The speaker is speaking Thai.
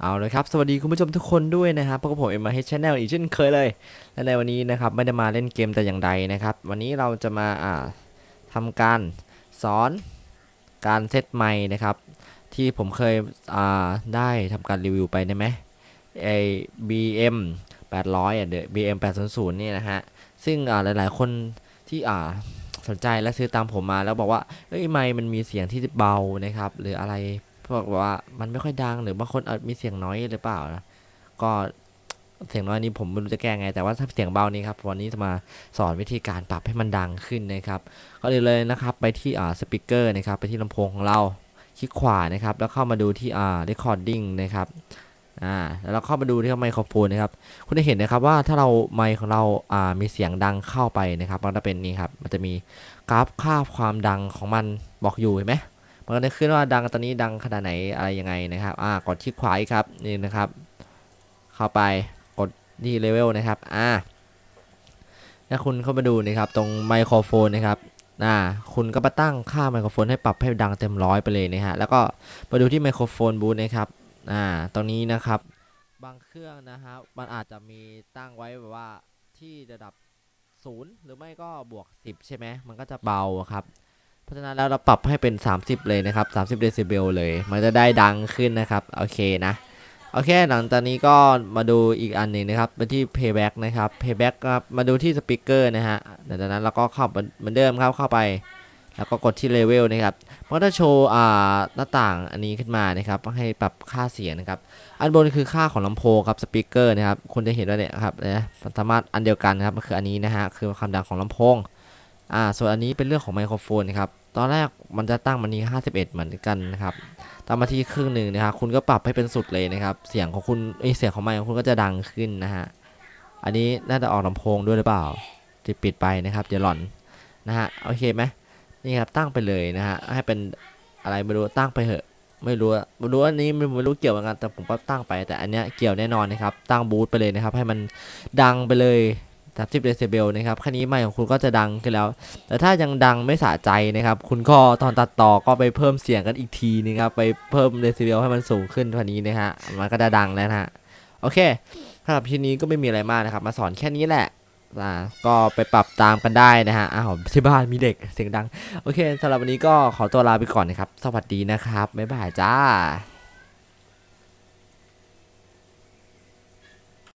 เอาเลยครับ สวัสดีคุณผู้ชมทุกคนด้วยนะครับพบกับผมเอ็มมาเฮชแนลอีกเช่นเคยเลย และในวันนี้นะครับไม่ได้มาเล่นเกมแต่อย่างใดนะครับ วันนี้เราจะมาอ่าทำการสอนการเซตไมค์นะครับ ที่ผมเคยอ่าได้ทำการรีวิวไปได้ไหมไอ BM 800อะเด BM 800นี่นะฮะ ซึ่งอ่าหลาย ๆ คนที่อ่าสนใจและซื้อตามผมมาแล้วบอกว่าเอ้ยไมค์มันมีเสียงที่เบานะครับ หรืออะไร พวกว่ามันไม่ค่อยดังหรือบางคนอาจมีเสียงน้อยหรือเปล่านะก็เสียงน้อยนี้ผมไม่รู้จะแก้ไง แต่ว่าถ้าเสียงเบานี้ครับวันนี้จะมาสอนวิธีการปรับให้มันดังขึ้นนะครับก็เลยเลยนะครับไปที่อ่าสปีกเกอร์นะครับไปที่ลำโพงของเราคลิกขวานะครับ แล้วเข้ามาดูที่อ่า recording นะครับอ่าแล้วเราเข้ามาดูที่ไมโครโฟนนะครับ คุณจะเห็นนะครับว่าถ้าเราไมค์ของเราอ่ามีเสียงดังเข้าไปนะครับ มันจะเป็นนี่ครับ มันจะมีกราฟค่าความดังของมันบอกอยู่เห็นไหม มันก็จะขึ้นว่าดังตอนนี้ดังขนาดไหนอะไรยังไงนะครับ อ่ากดที่ขวาอีกครับนี่นะครับ เข้าไปกดที่เลเวลนะครับ อ่าถ้าคุณเข้ามาดูนะครับ ตรงไมโครโฟนนะครับอ่าคุณก็มาตั้งค่าไมโครโฟนให้ปรับให้ดังเต็มร้อยไปเลยนะฮะแล้วก็มาดูที่ไมโครโฟนบูธนะครับอ่าตรงนี้นะครับ บางเครื่องนะฮะมันอาจจะมีตั้งไว้แบบว่าที่ระดับศูนย์หรือไม่ก็บวก 10 ใช่ไหมมันก็จะเบาครับ เพราะฉะนั้นแล้วเราปรับให้เป็น 30 เลยนะครับ 30 เดซิเบลเลย มันจะได้ดังขึ้นนะครับ โอเคนะ โอเค หลังจากนี้ก็มาดูอีกอันหนึ่งนะครับเป็นที่ playback นะครับ playback ครับ มาดูที่ speaker นะฮะ หลังจากนั้นเราก็เข้าเหมือนเดิมครับเข้าไป แล้วก็กดที่ level นะครับ มันก็จะโชว์อ่าหน้าต่างอันนี้ขึ้นมานะครับ ให้ปรับค่าเสียงนะครับ อันบนคือค่าของลำโพงครับ speaker นะครับ คุณจะเห็นว่าเนี่ยครับนะสามารถอันเดียวกันครับ มันคืออันนี้นะฮะ คือความดังของลำโพง อ่าส่วนอันนี้เป็นเรื่องของไมโครโฟนครับตอนแรกมันจะตั้งมันนี้51 เหมือนกันนะครับตามมาที่ครึ่งหนึ่งนะครับคุณก็ปรับให้เป็นสุดเลยนะครับ เสียงของคุณเอ้ยเสียงของไมค์ของคุณก็จะดังขึ้นนะฮะอันนี้น่าจะออกลำโพงด้วยหรือเปล่าจะปิดไปนะครับเดี๋ยวหล่อนนะฮะโอเคไหมนี่ครับตั้งไปเลยนะฮะให้เป็นอะไรไม่รู้ตั้งไปเถอะ ไม่รู้ไม่รู้อันนี้ไม่รู้เกี่ยวกับกันแต่ผมก็ตั้งไปแต่อันเนี้ยเกี่ยวแน่นอนนะครับ ตั้งบูทไปเลยนะครับ ให้มันดังไปเลย 30เดซิเบลนะครับค่นี้ไมค์ของคุณก็จะดังขึ้นแล้ว แต่ถ้ายังดังไม่สะใจนะครับ คุณก็ตอนตัดต่อก็ไปเพิ่มเสียงกันอีกทีนึงครับ ไปเพิ่มเดซิเบลให้มันสูงขึ้นกว่านี้นะฮะ มันก็จะดังแล้วนะฮะ โอเคสำหรับทีนี้ก็ไม่มีอะไรมากนะครับ มาสอนแค่นี้แหละอ่าก็ไปปรับตามกันได้นะฮะอ้าวที่บ้านมีเด็กเสียงดัง โอเคสำหรับวันนี้ก็ขอตัวลาไปก่อนนะครับ สวัสดีนะครับ บ๊ายบายจ้า